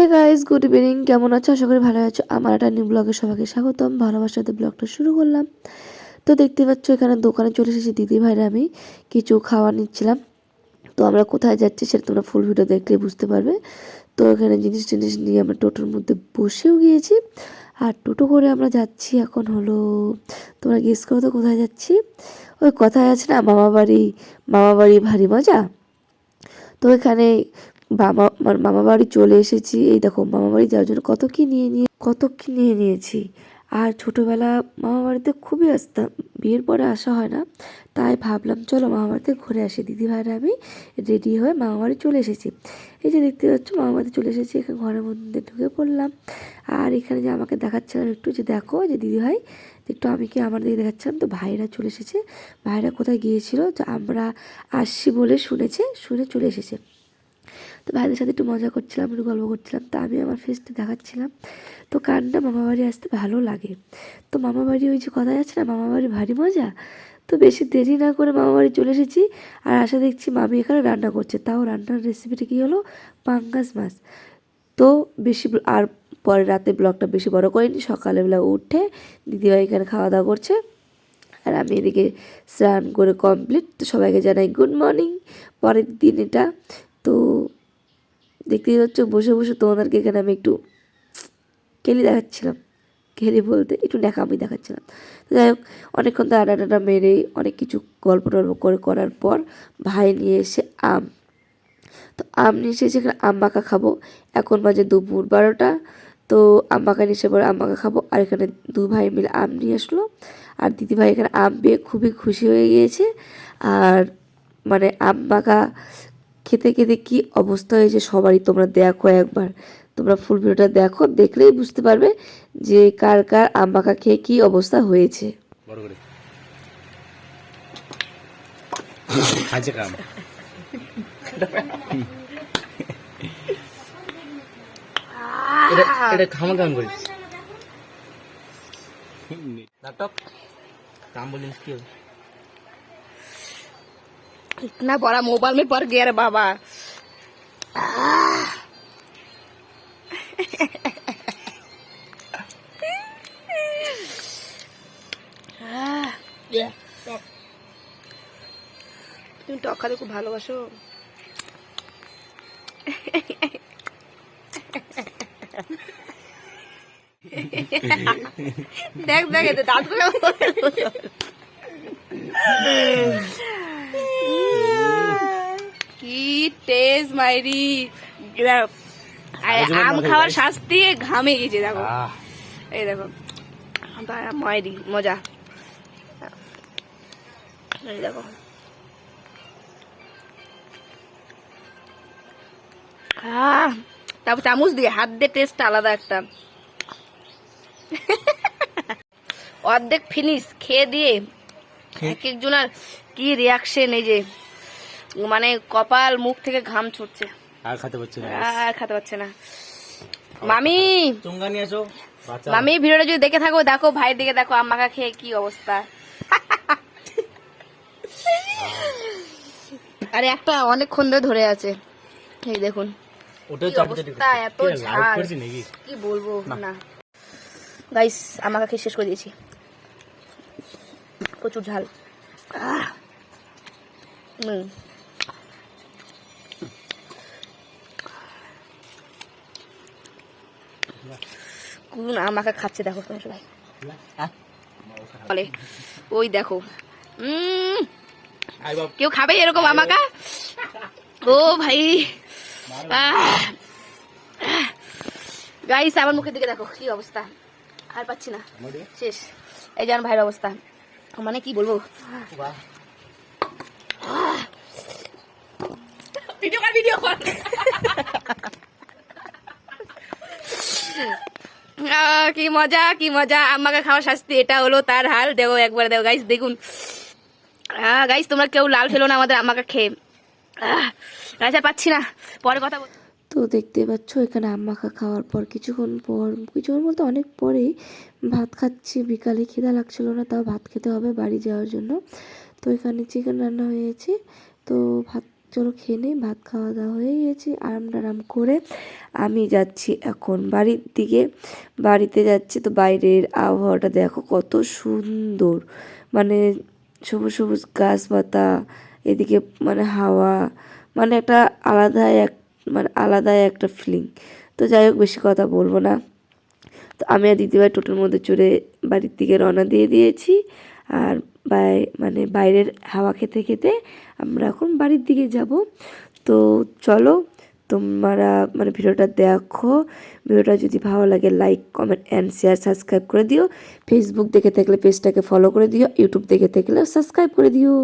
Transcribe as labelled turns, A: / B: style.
A: Hey guys good evening কেমন আছো? আশা করি ভালো আছো। আমার একটা নিউ ব্লগে সবাইকে স্বাগতম। ভালোবাসাতে ব্লগটা শুরু করলাম। তো দেখতে পাচ্ছ, এখানে দোকানে চলে এসেছি দিদি ভাইরা আমি। কিছু খাওয়া নিচ্ছিলাম। তো আমরা কোথায় যাচ্ছি সেটা তোমরা ফুল ভিডিও দেখলে বুঝতে পারবে। তো এখানে জিনিস টিনিস নিয়ে আমরা টোটোর মধ্যে বসেও গিয়েছি। আর টোটো করে আমরা যাচ্ছি এখন হলো, তোমরা গেস করো তো কোথায় যাচ্ছি? ওই কথায় আছে না মামা বাড়ি মামা বাড়ি ভারী মজা? তো এখানে মামা আমার মামা বাড়ি চলে এসেছি। এই দেখো, মামা বাড়ি যাওয়ার জন্য কত কি নিয়ে নিয়ে, কত কি নিয়ে নিয়েছি। আর ছোটোবেলা মামা বাড়িতে খুবই আসতাম, বিয়ের পরে আসা হয় না। তাই ভাবলাম, চলো মামা বাড়িতে ঘুরে আসি। দিদি ভাইরা আমি রেডি হয়ে মামা বাড়ি চলে এসেছি। এই যে দেখতে পাচ্ছ, মামা বাড়িতে চলে এসেছি, এখানে ঘরের মধ্যে ঢুকে পড়লাম। আর এখানে যে আমাকে দেখাচ্ছিলাম একটু, যে দেখো, যে দিদি ভাই, একটু আমি কি আমার দিকে দেখাচ্ছিলাম? তো ভাইরা চলে এসেছে। ভাইরা কোথায় গিয়েছিল? তো আমরা আসছি বলে শুনেছে, শুনে চলে এসেছে। তো ভাইদের সাথে একটু মজা করছিলাম, একটু গল্প করছিলাম, তো আমি আমার ফেসটা দেখাচ্ছিলাম। তো কারণটা মামা বাড়ি আসতে ভালো লাগে? তো মামা বাড়ি ওই যে কথায় যাচ্ছে না মামা বাড়ি ভারী মজা? তো বেশি দেরি না করে মামা বাড়ি চলে এসেছি আর আসা দেখছি মামি এখানে রান্না করছে। তাও রান্নার রেসিপিটা কী হলো? পাঙ্গাস মাছ। তো বেশি আর পরে রাতে ব্লগটা বেশি বড় করিনি সকালবেলা উঠে দিদিভাই এখানে খাওয়া দাওয়া করছে আর আমি এদিকে স্নান করে কমপ্লিট তো সবাইকে জানাই গুড মর্নিং পরের দিন এটা। তো দেখতেই পাচ্ছ, বসে বসে তোমাদেরকে এখানে আমি একটু খেলি দেখাচ্ছিলাম। খেলি বলতে একটু আমি দেখাচ্ছিলাম। যাই হোক, অনেকক্ষণ তো আডা টাডা মেরে অনেক কিছু গল্প টল্প করে করার পর ভাই নিয়ে এসে আম। তো আম নিয়ে এসেছে এখানে আম মাখা খাব। এখন বাজে দুপুর বারোটা। তো আম মাখা নিয়ে এসে পরে আম মাখা খাব। আর এখানে দু ভাই মিলে আম নিয়ে আসলো। আর দিদি ভাই এখানে আম পেয়ে খুবই খুশি হয়ে গিয়েছে। আর মানে আম মাখা খেতে খেতে কি অবস্থা হয়েছে সবারই? তোমরা দেখো একবার। তোমরা ফুল ভিডিওটা দেখো, দেখলেই বুঝতে পারবে যে কার কার আমবাঁকা খেয়ে কি অবস্থা হয়েছে।
B: নাটক। কাম বলিস কি
C: इतना बड़ा मोबाइल में पड़ गया रे बाबा তুমি টক খাতে খুব ভালোবাসো দেখ দেখ এতে দাঁত কি টেস্ট মাইরি। আম খাওয়ার শাস্তি ঘামে গেছে দেখো। এই দেখো মাইরি মজা। এই দেখো। তারপর চামচ দিয়ে হাত দিয়ে টেস্ট আলাদা একটা। অর্ধেক ফিনিশ খেয়ে দিয়ে এক একজনের কি রিয়াকশন এই যে মানে কপাল মুখ থেকে ঘাম ছুটছে।
B: আর খেতে পারছি না।
C: আর খেতে পারছে না। মামি!
B: চুঙ্গা নিয়ে বাচ্চা।
C: মামি ভিডিওটা যদি দেখে থাকো দেখো ভাইয়ের দিকে দেখো আম্মাকা খেয়ে কি অবস্থা। আরে একটা অনেকক্ষণ ধরে ধরে আছে। এই দেখুন।
B: ওটা
C: অবস্থা, এত ঝাল। কি বলব না। গাইস আমাকে খেয়ে শেষ করে দিয়েছি। প্রচুর ঝাল। আহ। হুম কোন আমাকে খাচ্ছে দেখো তুমি সবাই।
B: হ্যাঁ?
C: বলে ওই দেখো। উম
B: আই বাপ।
C: কেউ খাবে এরকম আমাকা? ও ভাই। গাইস আমার মুখের দিকে দেখো কি অবস্থা। আর পাচ্ছি না। শেষ। এই যেন ভাইয়ের অবস্থা। মানে কি বলব? ভিডিও কর ভিডিও কর কি মজা কি মজা? আমাকে খাওয়ার শাস্তি এটা হলো তার হাল। দেখো, একবার দেখো গাইস দেখুন। গাইস তোমরা কেউ লাল ফেলো না আমাদের, আমাকে খেয়ে। আর পাচ্ছি না। পরে কথা বল
A: তো দেখতে পাচ্ছ, এখানে আম মাখা খাওয়ার পর, কিছুক্ষণ পর, কিছুক্ষণ বলতে অনেক পরেই ভাত খাচ্ছি। বিকালে খিদা লাগছিল না, তাও ভাত খেতে হবে বাড়ি যাওয়ার জন্য। তো এখানে চিকেন রান্না হয়েছে। তো ভাত চলো খেয়ে নেই, ভাত খাওয়া দাওয়া হয়ে গেছে। আরাম টারাম করে আমি যাচ্ছি এখন বাড়ির দিকে। বাড়িতে যাচ্ছি তো বাইরের আবহাওয়াটা দেখো কত সুন্দর। মানে সবুজ সবুজ গাছপাতা, এদিকে মানে হাওয়া মানে একটা আলাদাই এক মানে আলাদাই একটা ফিলিং তো যাই হোক, বেশি কথা বলব না। তো আমি আর দিদিভাই টোটোর মধ্যে চড়ে বাড়ির দিকে রওনা দিয়ে দিয়েছি। আর মানে বাইরের হাওয়া খেতে খেতে আমরা এখন বাড়ির দিকে যাব। তো চলো তোমরা মানে ভিডিওটা দেখো। ভিডিওটা যদি ভালো লাগে like comment and share subscribe করে দিও। ফেসবুক দেখে থাকলে পেজটাকে ফলো করে দিও। ইউটিউব দেখে থাকলে সাবস্ক্রাইব করে দিও।